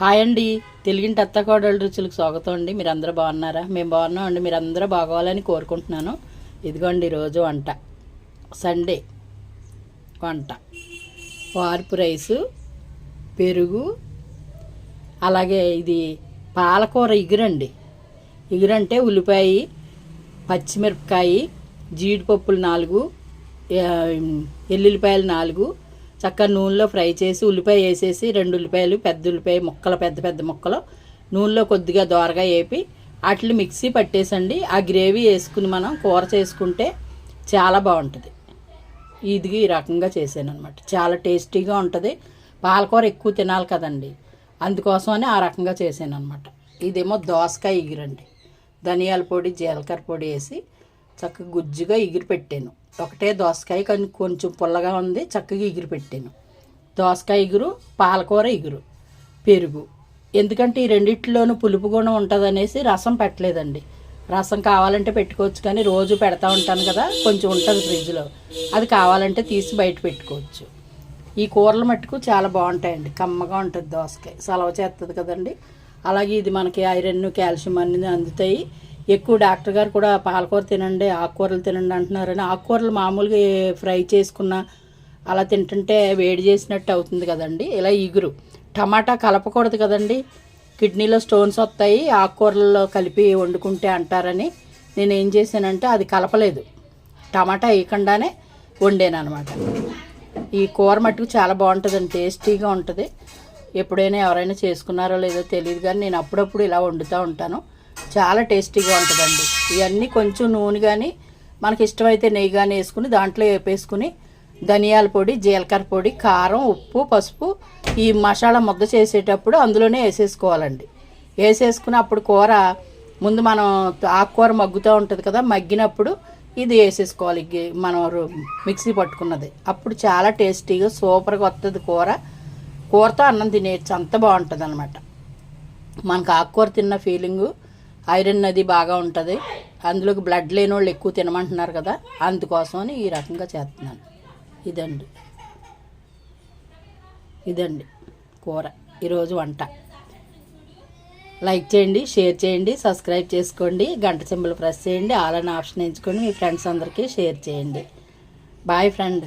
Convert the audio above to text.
Hi అండి. తెలుగింటి అత్తకోడల రుచులకు స్వాగతం అండి. మీరు అందరూ బాగున్నారా? మేము బాగున్నాం అండి. మీరు అందరూ బాగోవాలని కోరుకుంటున్నాను. ఇదిగోండి ఈరోజు వంట. సండే వంట. వార్పు రైసు పెరుగు అలాగే ఇది పాలకూర ఇగురండి. ఇగురంటే ఉల్లిపాయ పచ్చిమిరపకాయ జీడిపప్పులు నాలుగు ఎల్లుల్లిపాయలు నాలుగు చక్కగా నూనెలో ఫ్రై చేసి ఉల్లిపాయ వేసేసి రెండు ఉల్లిపాయలు పెద్ద ఉల్లిపాయ ముక్కలు పెద్ద పెద్ద ముక్కలు. నూనెలో కొద్దిగా దోరగా వేపి వాటిని మిక్సీ పట్టేసండి. ఆ గ్రేవీ వేసుకుని మనం కూర చేసుకుంటే చాలా బాగుంటుంది. ఇది ఈ రకంగా చేశాను అనమాట చాలా టేస్టీగా ఉంటుంది. పాలకూర ఎక్కువ తినాలి కదండి. అందుకోసమని ఆ రకంగా చేశాను అనమాట ఇదేమో దోసకాయ ఎగిరండి. ధనియాల పొడి జీలకర్ర పొడి వేసి చక్కగా గుజ్జుగా ఎగిరి పెట్టాను ఒకటే దోసకాయ కానీ కొంచెం పుల్లగా ఉంది చక్కగా ఎగిరి పెట్టాను దోసకాయ ఎగురు పాలకూర ఎగురు పెరుగు. ఎందుకంటే ఈ రెండిట్లోనూ పులుపు గుణం ఉంటుంది అనేసి రసం పెట్టలేదండి. రసం కావాలంటే పెట్టుకోవచ్చు కానీ రోజు పెడతా ఉంటాను కదా కొంచెం ఉంటుంది ఫ్రిడ్జ్లో. అది కావాలంటే తీసి బయట పెట్టుకోవచ్చు. ఈ కూరలు మట్టుకు చాలా బాగుంటాయండి. కమ్మగా ఉంటుంది దోసకాయ. సలవ చేస్తుంది కదండి. అలాగే ఇది మనకి ఐరన్ కాల్షియం అన్ని అందుతాయి. ఎక్కువ డాక్టర్ గారు కూడా పాలకూర తినండి ఆకుకూరలు తినండి అంటున్నారని. ఆకుకూరలు మామూలుగా ఫ్రై చేసుకున్న అలా తింటుంటే వేడి చేసినట్టు అవుతుంది కదండి. ఇలా ఇగురు. టమాటా కలపకూడదు కదండి. కిడ్నీలో స్టోన్స్ వస్తాయి ఆకుకూరల్లో కలిపి వండుకుంటే అంటారని నేను ఏం చేశానంటే అది కలపలేదు. టమాటా వేయకుండానే వండాను అనమాట ఈ కూర మట్టుకు చాలా బాగుంటుందండి టేస్టీగా ఉంటుంది. ఎప్పుడైనా ఎవరైనా చేసుకున్నారో లేదో తెలియదు కానీ నేను అప్పుడప్పుడు ఇలా వండుతూ ఉంటాను. చాలా టేస్టీగా ఉంటుందండి. ఇవన్నీ కొంచెం నూనె కానీ మనకి ఇష్టమైతే నెయ్యి కానీ వేసుకుని దాంట్లో వేపేసుకుని ధనియాల పొడి జీలకర్ర పొడి కారం ఉప్పు పసుపు ఈ మసాలా ముద్ద చేసేటప్పుడు అందులోనే వేసేసుకోవాలండి. వేసేసుకుని అప్పుడు కూర ముందు మనం ఆకుకూర మగ్గుతూ ఉంటుంది కదా మగ్గినప్పుడు ఇది వేసేసుకోవాలి. మనం మిక్సీ పట్టుకున్నది. అప్పుడు చాలా టేస్టీగా సూపర్గా వస్తుంది కూర. కూరతో అన్నం తినేయచ్చు. అంత బాగుంటుంది అనమాట మనకు ఆకుకూర తిన్న ఫీలింగు ఐరన్ అది బాగా ఉంటుంది. అందులోకి బ్లడ్ లేని వాళ్ళు ఎక్కువ తినమంటున్నారు కదా అందుకోసమని ఈ రకంగా చేస్తున్నాను. ఇదండి. ఇదండి కూర. ఈరోజు వంట. లైక్ చేయండి షేర్ చేయండి సబ్స్క్రైబ్ చేసుకోండి గంట సింబల్ ప్రెస్ చేయండి ఆల్ అని ఆప్షన్ ఎంచుకొని మీ ఫ్రెండ్స్ అందరికీ షేర్ చేయండి. Bye friend.